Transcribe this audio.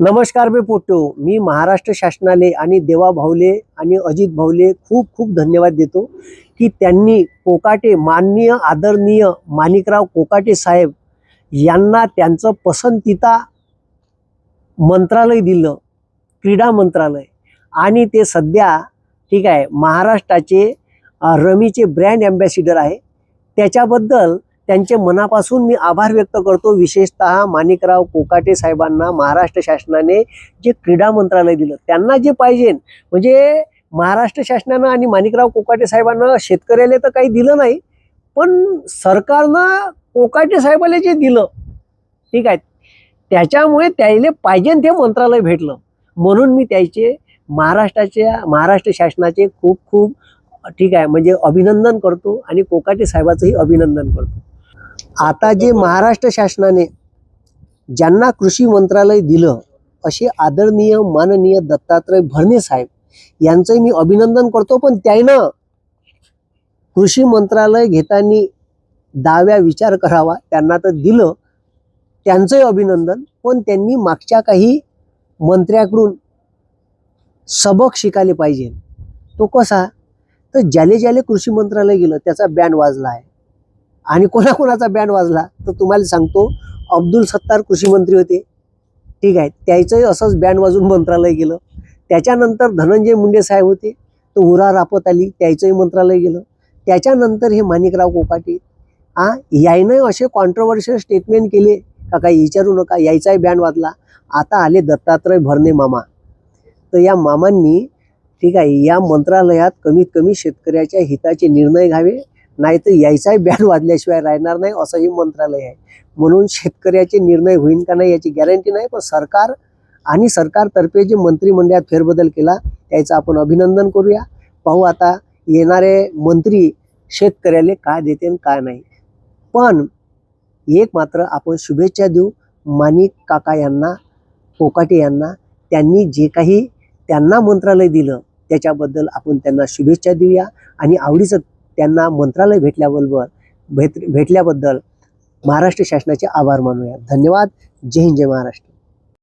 नमस्कार मी पोट्टो मी महाराष्ट्र शासनाले आणि देवा भाऊले आणि अजित भाऊले खूप खूप धन्यवाद देतो की त्यांनी कोकाटे माननीय आदरणीय माणिकराव कोकाटे साहेब यांना त्यांचं पसंतीता मंत्रालय दिलं क्रीडा मंत्रालय. आणि ते सध्या ठीक आहे महाराष्ट्राचे रमीचे ब्रँड ॲम्बॅसिडर आहे. त्याच्याबद्दल त्यांचे मनापासून मी आभार व्यक्त करतो. विशेषतः माणिकराव कोकाटे साहेबांना महाराष्ट्र शासनाने जे क्रीडा मंत्रालय दिलं त्यांना जे पाहिजे. म्हणजे महाराष्ट्र शासनानं आणि माणिकराव कोकाटे साहेबांना शेतकऱ्याला तर काही दिलं नाही पण सरकारनं कोकाटे साहेबाला जे दिलं ठीक आहे त्याच्यामुळे त्याला पाहिजे ते मंत्रालय भेटलं. म्हणून मी त्याचे महाराष्ट्राच्या महाराष्ट्र शासनाचे खूप खूप ठीक आहे म्हणजे अभिनंदन करतो आणि कोकाटे साहेबाचंही अभिनंदन करतो. आता जे महाराष्ट्र शासनाने ज्यांना कृषी मंत्रालय दिलं असे आदरणीय माननीय दत्तात्रय भरणे साहेब यांचंही मी अभिनंदन करतो. पण त्यानं कृषी मंत्रालय घेताना दाव्या विचार करावा त्यांना तर दिलं त्यांचंही अभिनंदन. पण त्यांनी मागच्या काही मंत्र्याकडून सबक शिकायला पाहिजे. तो कसा? तर ज्याले ज्याले कृषी मंत्रालय गेलं त्याचा बँड वाजला आहे. आणि कोणाकोणाचा बँड वाजला तर तुम्हाला सांगतो अब्दुल सत्तार कृषी मंत्री होते. ठीक आहे त्याचंही असंच बँड वाजून मंत्रालय गेलं. त्याच्यानंतर धनंजय मुंडे साहेब होते तर उरा रापत आली त्याचंही मंत्रालय गेलं. त्याच्यानंतर हे माणिकराव कोकाटे. आ यायनं असे कॉन्ट्रोवर्शियल स्टेटमेंट केले का काही विचारू नका यायचाही बँड वाजला. आता आले दत्तात्रय भरणे मामा. तर या मामांनी ठीक आहे या मंत्रालयात कमीत कमी शेतकऱ्याच्या हिताचे निर्णय घ्यावे नाही तर यायचाही बॅड वाजल्याशिवाय राहणार नाही असंही मंत्रालय आहे. म्हणून शेतकऱ्याचे निर्णय होईल का नाही याची गॅरंटी नाही पण सरकार आणि सरकारतर्फे जे मंत्रिमंडळात फेरबदल केला त्याचं आपण अभिनंदन करूया. पाहू आता येणारे मंत्री शेतकऱ्याला काय देते आणि काय नाही. पण एक मात्र आपण शुभेच्छा देऊ माणिक काका यांना कोकाटे यांना त्यांनी जे काही त्यांना मंत्रालय दिलं त्याच्याबद्दल आपण त्यांना शुभेच्छा देऊया. आणि आवडीचं त्यांना मंत्रालय भेटल्याबरोबर भेट भेटल्याबद्दल महाराष्ट्र शासनाचे आभार मानूया. धन्यवाद. जय हिंद जय महाराष्ट्र.